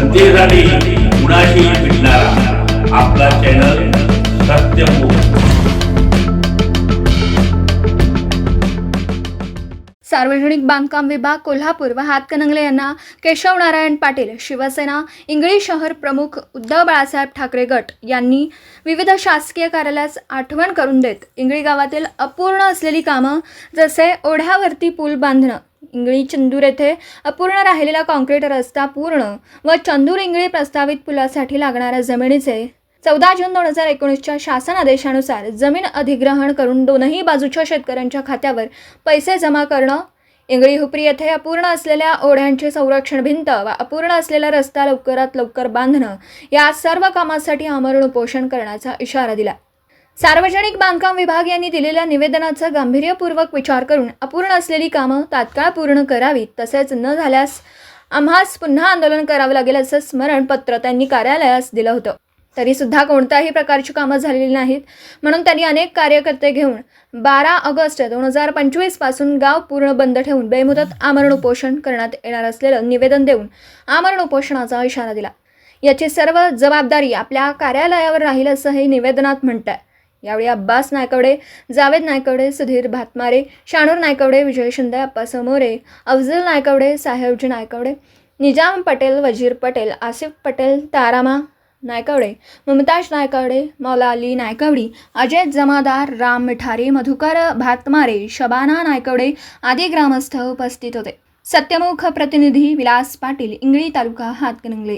सत्तेसाठी कुणाशी भेटणारा. आपला चॅनल सत्यमुख सार्वजनिक बांधकाम विभाग कोल्हापूर व हातकणंगले यांना केशव नारायण पाटील शिवसेना इंगळी शहर प्रमुख उद्धव बाळासाहेब ठाकरे गट यांनी विविध शासकीय कार्यालयास आठवण करून देत इंगळी गावातील अपूर्ण असलेली कामं जसे ओढ्यावरती पूल बांधणं इंगळी चंदूर येथे अपूर्ण राहिलेला कॉन्क्रीट रस्ता पूर्ण व चंदूर इंगळी प्रस्तावित पुलासाठी लागणाऱ्या जमिनीचे चौदा जून दोन हजार एकोणीसच्या शासन आदेशानुसार जमीन अधिग्रहण करून दोनही बाजूच्या शेतकऱ्यांच्या खात्यावर पैसे जमा करणं इंगळी हुपरी येथे अपूर्ण असलेल्या ओढ्यांचे संरक्षण भिंत व अपूर्ण असलेला रस्ता लवकरात लवकर बांधणं या सर्व कामासाठी आमरण उपोषण करण्याचा इशारा दिला. सार्वजनिक बांधकाम विभाग यांनी दिलेल्या निवेदनाचा गांभीर्यपूर्वक विचार करून अपूर्ण असलेली कामं तात्काळ पूर्ण करावीत तसेच न झाल्यास आम्हास पुन्हा आंदोलन करावं लागेल असं स्मरणपत्र त्यांनी कार्यालयास दिलं होतं. तरी सुद्धा कोणत्याही प्रकारची कामं झालेली नाहीत म्हणून त्यांनी अनेक कार्यकर्ते घेऊन बारा ऑगस्ट दोन हजार पंचवीसपासून गाव पूर्ण बंद ठेवून बेमुदत आमरण उपोषण करण्यात येणार असलेलं निवेदन देऊन आमरण उपोषणाचा इशारा दिला. याची सर्व जबाबदारी आपल्या कार्यालयावर राहील असं हे निवेदनात म्हणत आहे यावेळी अब्बास नायकवडे जावेद नायकवडे सुधीर भातमारे शानूर नायकवडे विजय शिंदे अप्पा समोरे अफजल नायकवडे साहेबजी नायकवडे निजाम पटेल वजीर पटेल आसिफ पटेल तारामा नायकवडे मुमताज नायकवडे मौला अली नायकवडी अजय जमादार राम मिठारी मधुकर भातमारे शबाना नायकवडे आदी ग्रामस्थ उपस्थित होते. सत्यमुख प्रतिनिधी विलास पाटील इंगळी तालुका हातकणंगले.